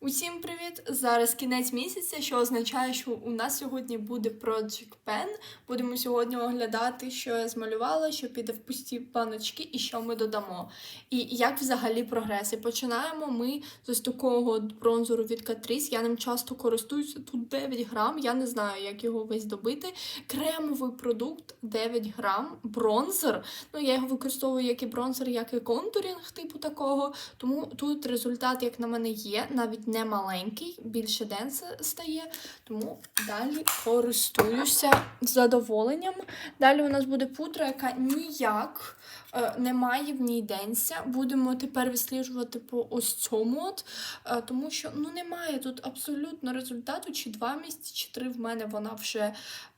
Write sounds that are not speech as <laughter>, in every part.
Усім привіт! Зараз кінець місяця, що означає, що у нас сьогодні буде Project Pen. Будемо сьогодні оглядати, що я змалювала, що піде в пусті баночки і що ми додамо. І як взагалі прогрес. І починаємо ми з ось такого бронзору від Catrice. Я ним часто користуюся. Тут 9 грам. Я не знаю, як його весь добити. Кремовий продукт 9 грам, бронзер. Ну, я його використовую як і бронзер, як і контурінг, типу такого. Тому тут результат, як на мене, є, навіть не маленький, більше денс стає. Тому далі користуюся задоволенням. Далі у нас буде пудра, яка ніяк е, не має в ній денця. Будемо тепер відсліджувати по ось цьому, от, е, тому що ну, немає тут абсолютно результату, чи два місяці, чи три в мене вона вже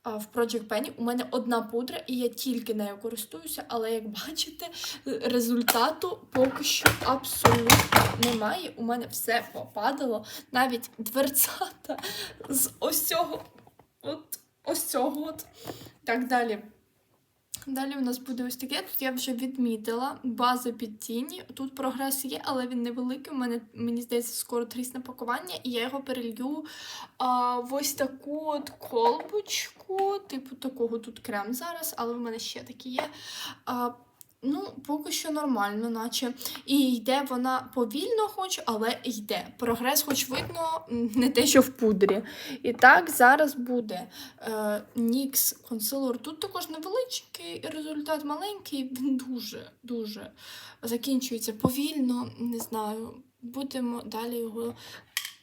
в Project Penny. У мене одна пудра, і я тільки нею користуюся, але як бачите, результату поки що абсолютно немає. У мене все попадало, навіть дверцята з ось цього, от ось цього. От. Так далі. Далі у нас буде ось таке. Тут я вже відмітила база під тіні. Тут прогрес є, але він невеликий. У мене, мені здається, скоро трісне пакування, і я його перелью а, в ось таку от колбочку, типу такого тут крем зараз, але в мене ще такі є. А, Ну, поки що нормально, наче. І йде вона повільно, хоч, але йде. Прогрес, хоч видно, не те, що в пудрі. І так, зараз буде е, NYX консилер. Тут також невеличкий результат маленький, він дуже, дуже закінчується повільно, не знаю. Будемо далі його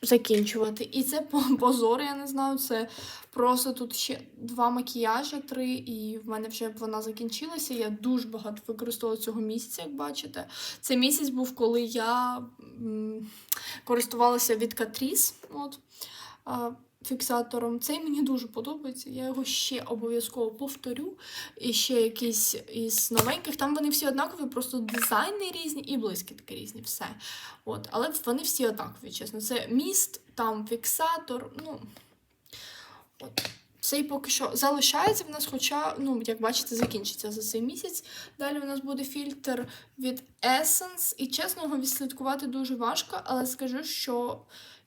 закінчувати. І це по- позор, я не знаю. Це просто тут ще два макіяжі, три, і в мене вже вона закінчилася. Я дуже багато використовувала цього місяця, як бачите. Це місяць був, коли я м, користувалася від Catrice. От. Фіксатором. Цей мені дуже подобається. Я його ще обов'язково повторю. І ще якийсь із новеньких. Там вони всі однакові, просто дизайни різні і блискітки різні. Все. От. Але вони всі однакові, чесно. Це міст, там фіксатор. Ну, от. Цей поки що залишається в нас, хоча, ну, як бачите, закінчиться за цей місяць. Далі у нас буде фільтр від Essence. І чесно, його відслідкувати дуже важко, але скажу, що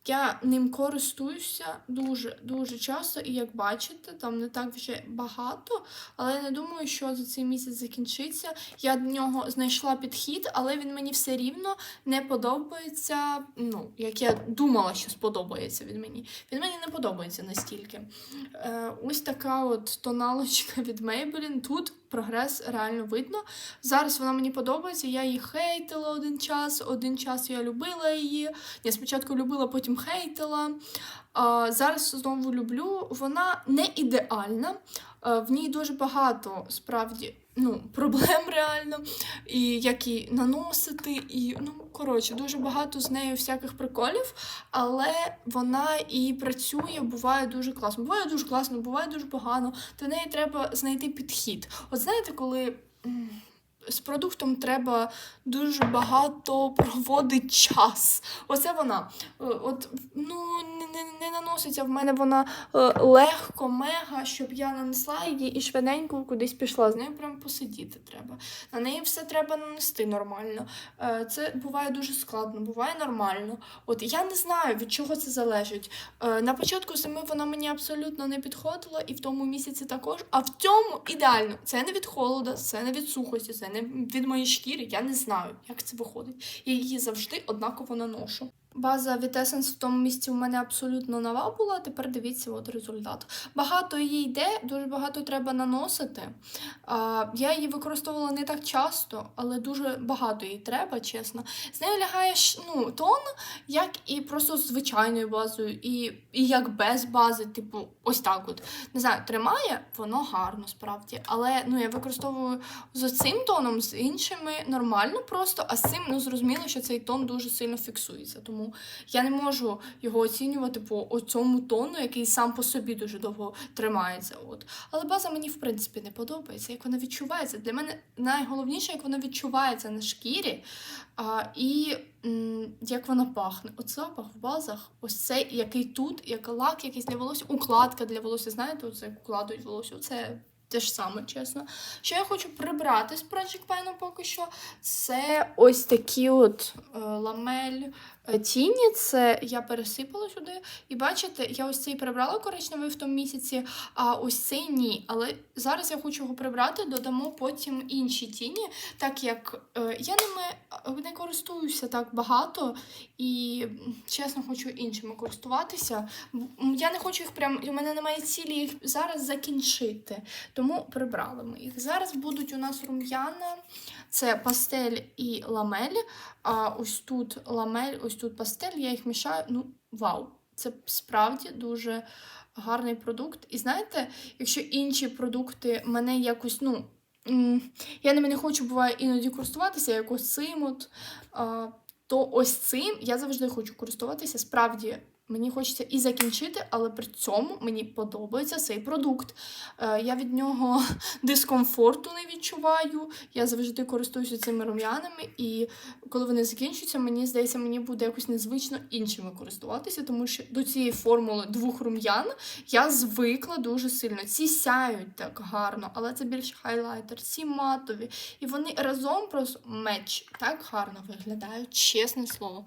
я ним користуюся дуже-дуже часто, і як бачите, там не так вже багато, але я не думаю, що за цей місяць закінчиться. Я до нього знайшла підхід, але він мені все рівно не подобається. Ну, як я думала, що сподобається він мені. Він мені не подобається настільки. Е, ось така от тоналочка від Maybelline. Тут прогрес реально видно. Зараз вона мені подобається. Я її хейтила один час. Один час я любила її. Я спочатку любила, потім хейтила. Зараз знову люблю. Вона не ідеальна. В ній дуже багато справді ну, проблем <laughs> реально. І як її наносити, і ну, коротше, дуже багато з нею всяких приколів, але вона і працює, буває дуже класно. Буває дуже класно, буває дуже погано. До неї треба знайти підхід. От знаєте, коли. З продуктом треба дуже багато проводити час. Оце вона. Е, От, ну, не, не, наноситься в мене вона е, легко, мега, щоб я нанесла її і швиденько кудись пішла. З нею прям посидіти треба. На неї все треба нанести нормально. Е, Це буває дуже складно, буває нормально. От я не знаю, від чого це залежить. На початку зими вона мені абсолютно не підходила, і в тому місяці також. А в цьому ідеально. Це не від холода, це не від сухості, це не від моєї шкіри. Я не знаю, як це виходить. Я її завжди однаково наношу. База від Essence в тому місці у мене абсолютно нова була. Тепер дивіться от результат. Багато її йде, дуже багато треба наносити. А, я її використовувала не так часто, але дуже багато її треба, чесно. З нею лягає ш- ну, тон, як і просто з звичайною базою, і, і як без бази, типу, ось так от. Не знаю, тримає, воно гарно справді. Але ну, я використовую з цим тоном, з іншими нормально просто, а з цим ну, зрозуміло, що цей тон дуже сильно фіксується. Тому я не можу його оцінювати по цьому тону, який сам по собі дуже довго тримається. От. Але база мені, в принципі, не подобається, як вона відчувається. Для мене найголовніше, як вона відчувається на шкірі, а, і м, як вона пахне. От запах в базах, ось цей, який тут, як лак якийсь для волосся, укладка для волосся. Знаєте, оце укладують волосся. Це те ж саме, чесно. Що я хочу прибрати з Project Pen поки що, це ось такі от е, ламель тіні. Це я пересипала сюди. І бачите, я ось цей прибрала коричневий в тому місяці, а ось цей ні. Але зараз я хочу його прибрати, додамо потім інші тіні, так як е, я ними не користуюся так багато і, чесно, хочу іншими користуватися. Я не хочу їх прям, у мене немає цілі їх зараз закінчити. Тому прибрали ми їх. Зараз будуть у нас рум'яна, це пастель і ламель. А ось тут ламель, ось тут пастель, я їх мішаю. Ну, вау! Це справді дуже гарний продукт. І знаєте, якщо інші продукти мене якось, ну. Я ними не хочу, буває, іноді користуватися, якось цим. То ось цим я завжди хочу користуватися. Справді, мені хочеться і закінчити, але при цьому мені подобається цей продукт. Е, я від нього <laughs> дискомфорту не відчуваю. Я завжди користуюся цими рум'янами, і коли вони закінчуються, мені здається, мені буде якось незвично іншими користуватися, тому що до цієї формули двох рум'ян я звикла дуже сильно. Ці сяють так гарно, але це більше хайлайтер, ці матові. І вони разом просто меч так гарно виглядають, чесне слово.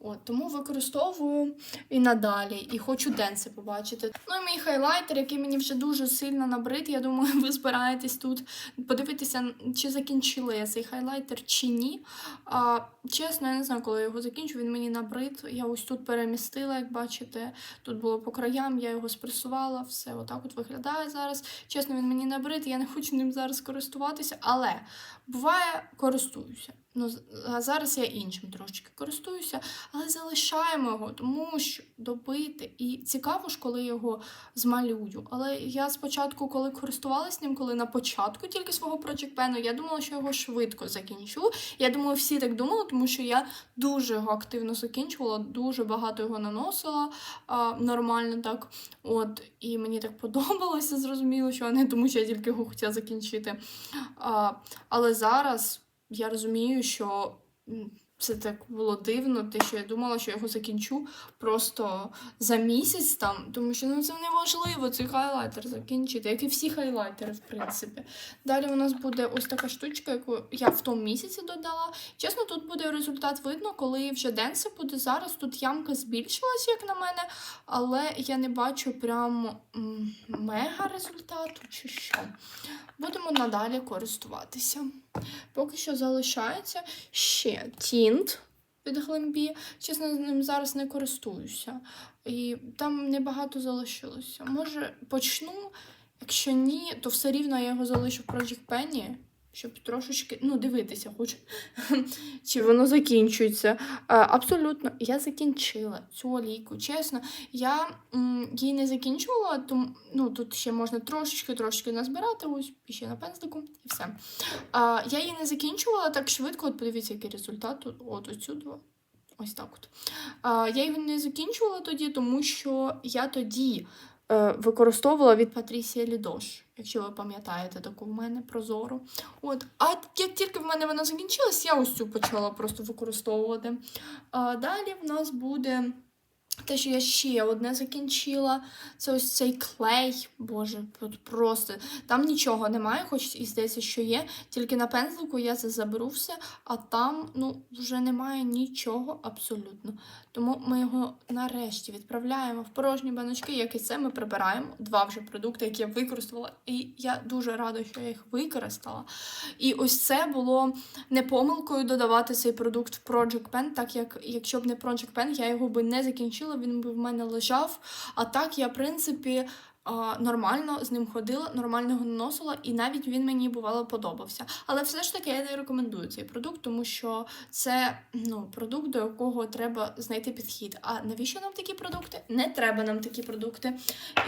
От, тому використовую і надалі, і хочу денси побачити. Ну і мій хайлайтер, який мені вже дуже сильно набрид. Я думаю, <laughs> ви збираєтесь тут подивитися, чи закінчила я цей хайлайтер, чи ні. А, чесно, я не знаю, коли я його закінчу, він мені набрид. Я ось тут перемістила, як бачите. Тут було по краям, я його спресувала, все отак от виглядає зараз. Чесно, він мені набрид, я не хочу ним зараз користуватися, але буває, користуюся. Ну, а зараз я іншим трошечки користуюся, але залишаємо його, тому що добити. І цікаво ж, коли його змалюю. Але я спочатку, коли користувалась ним, коли на початку тільки свого Project Pen, я думала, що його швидко закінчу. Я думаю, всі так думали, тому що я дуже його активно закінчувала, дуже багато його наносила а, нормально так. От, і мені так подобалося, зрозуміло, що не тому, що я тільки його хотіла закінчити. А, але зараз я розумію, що це так було дивно, те, що я думала, що я його закінчу просто за місяць там, тому що ну це неможливо цей хайлайтер закінчити, як і всі хайлайтери, в принципі. Далі у нас буде ось така штучка, яку я в тому місяці додала. Чесно, тут буде результат видно, коли вже денсе буде. Зараз тут ямка збільшилась, як на мене, але я не бачу прям мега результату чи що. Будемо надалі користуватися. Поки що залишається ще тінт від Глембі. Чесно, з ним зараз не користуюся. І там небагато залишилося. Може, почну. Якщо ні, то все рівно я його залишу в Project Penny, щоб трошечки ну, дивитися, хоч <laughs> чи воно закінчується. Абсолютно, я закінчила цю олійку. Чесно, я її не закінчувала, тому ну, тут ще можна трошечки трошечки назбирати, ось ще на пензлику, і все. А, я її не закінчувала так швидко. От подивіться, який результат. От, оцю Ось так от. А, я її не закінчувала тоді, тому що я тоді е, використовувала від Патрісія Лідош, якщо ви пам'ятаєте таку в мене прозору. От. А як тільки в мене вона закінчилась, я ось цю почала просто використовувати. А, далі в нас буде. Те, що я ще одне закінчила, це ось цей клей. Боже, просто там нічого немає, хоч і здається, що є. Тільки на пензлику я це заберу все, а там ну, вже немає нічого абсолютно. Тому ми його нарешті відправляємо в порожні баночки, як і це ми прибираємо. Два вже продукти, які я використовувала. І я дуже рада, що я їх використала. І ось це було не помилкою додавати цей продукт в Project Pen, так як якщо б не Project Pen, я його би не закінчила, він би в мене лежав. А так я, в принципі, нормально з ним ходила, нормально його наносила, і навіть він мені бувало подобався. Але все ж таки я не рекомендую цей продукт, тому що це ну, продукт, до якого треба знайти підхід. А навіщо нам такі продукти? Не треба нам такі продукти.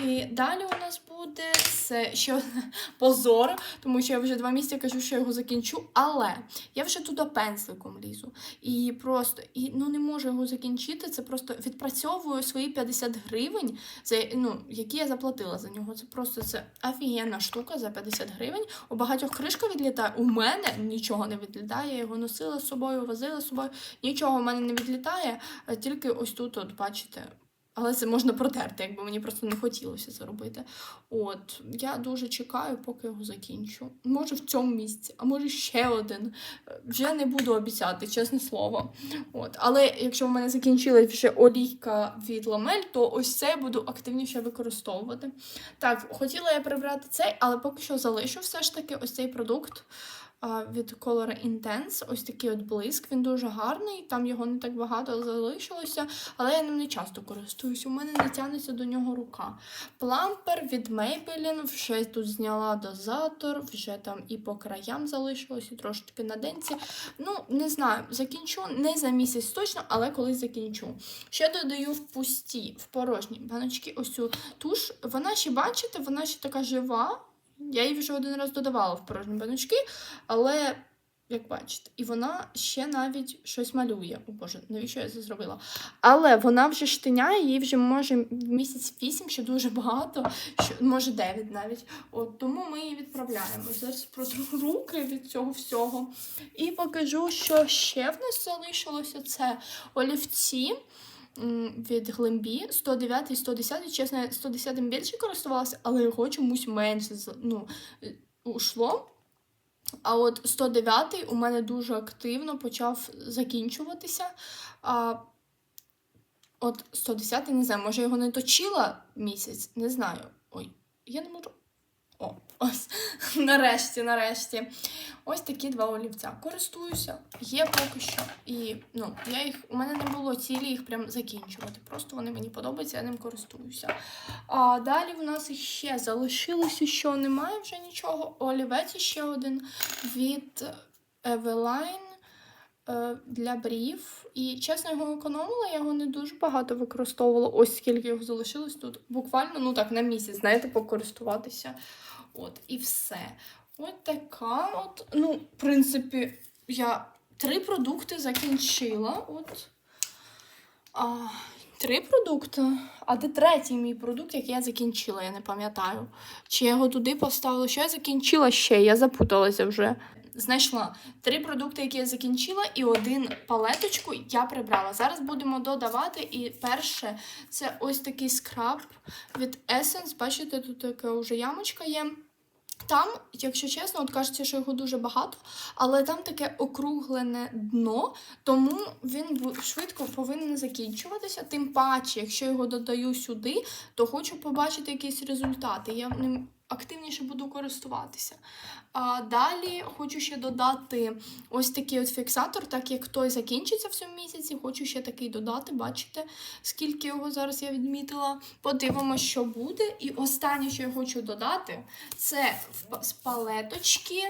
І далі у нас буде це ще <laughs> позор, тому що я вже два місяці кажу, що його закінчу, але я вже туди пензликом лізу. І просто і ну не можу його закінчити. Це просто відпрацьовую свої 50 гривень, за, ну, які я заплатила за нього. Це просто це офігенна штука за 50 гривень. У багатьох кришка відлітає. У мене нічого не відлітає. Я його носила з собою, возила з собою. Нічого у мене не відлітає. Тільки ось тут, от бачите. Але це можна протерти, якби мені просто не хотілося це робити. От, я дуже чекаю, поки його закінчу. Може в цьому місці, а може ще один. Вже не буду обіцяти, чесне слово. От. Але якщо в мене закінчилась вже олійка від ламель, то ось це буду активніше використовувати. Так, хотіла я прибрати цей, але поки що залишу все ж таки ось цей продукт від Color Intense. Ось такий от блиск. Він дуже гарний, там його не так багато залишилося, але я ним не часто користуюсь. У мене не тягнеться до нього рука. Плампер від Maybelline, вже тут зняла дозатор, вже там і по краям залишилось, і трошки на денці. Ну, не знаю, закінчу не за місяць точно, але колись закінчу. Ще додаю в пусті, в порожні баночки ось цю туш. Вона ще, бачите, вона ще така жива. Я її вже один раз додавала в порожні баночки, але, як бачите, і вона ще навіть щось малює. О Боже, навіщо я це зробила? Але вона вже штиняє, їй вже може місяць вісім, що дуже багато, що, може 9 навіть. От, тому ми її відправляємо. Зараз протру <laughs> руки від цього всього. І покажу, що ще в нас залишилося. Це олівці від Глембі 109 і 110. Чесно, я 110 більше користувалася, але його чомусь менше ну, е, ушло. А от 109 у мене дуже активно почав закінчуватися. А, от 110 не знаю, може його не точила місяць, не знаю. Ой, я не можу. О, ось. <laughs> Нарешті, нарешті. Ось такі два олівця. Користуюся, є поки що. І ну, я їх, у мене не було цілі їх прям закінчувати. Просто вони мені подобаються, я ним користуюся. А далі в нас ще залишилося, що немає вже нічого. Олівець ще один від Eveline для брів. І чесно, його економила, я його не дуже багато використовувала. Ось скільки його залишилось тут. Буквально, ну так, на місяць, знаєте, покористуватися. От, і все. От така от. Ну, в принципі, я три продукти закінчила. От. А, три продукти. А де третій мій продукт, який я закінчила, я не пам'ятаю. Чи я його туди поставила? Що я закінчила ще? Я запуталася вже. Знайшла три продукти, які я закінчила, і один палеточку я прибрала. Зараз будемо додавати. І перше це ось такий скраб від Essence. Бачите, тут така вже ямочка є. Там, якщо чесно, от кажеться, що його дуже багато, але там таке округлене дно, тому він швидко повинен закінчуватися. Тим паче, якщо його додаю сюди, то хочу побачити якісь результати. Я ним активніше буду користуватися. А далі хочу ще додати ось такий от фіксатор, так як той закінчиться в цьому місяці. Хочу ще такий додати. Бачите, скільки його зараз я відмітила. Подивимося, що буде. І останнє, що я хочу додати, це з палеточки.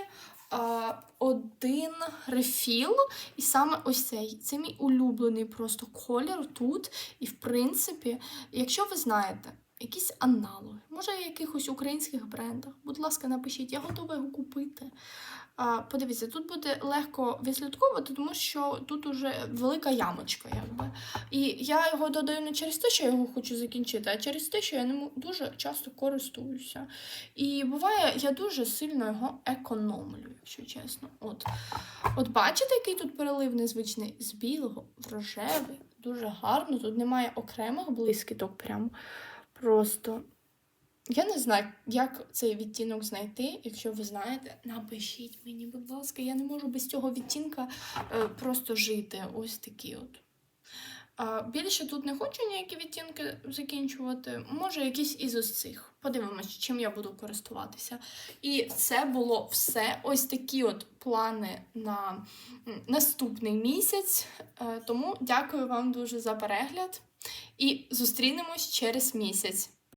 Один рефіл, і саме ось цей. Це мій улюблений просто колір тут. І, в принципі, якщо ви знаєте, якісь аналоги, може, в якихось українських брендах, будь ласка, напишіть, я готова його купити. А, подивіться, тут буде легко відслідковувати, тому що тут уже велика ямочка, якби. І я його додаю не через те, що я його хочу закінчити, а через те, що я ним дуже часто користуюся. І буває, я дуже сильно його економлю, якщо чесно. От, от бачите, який тут перелив незвичний з білого в рожевий, дуже гарно. Тут немає окремих блискіток, прям просто. Я не знаю, як цей відтінок знайти. Якщо ви знаєте, напишіть мені, будь ласка, я не можу без цього відтінка е, просто жити. Ось такі от. Більше тут не хочу ніякі відтінки закінчувати. Може, якісь із ось цих. Подивимось, чим я буду користуватися. І це було все. Ось такі от плани на наступний місяць. Е, Тому дякую вам дуже за перегляд і зустрінемось через місяць.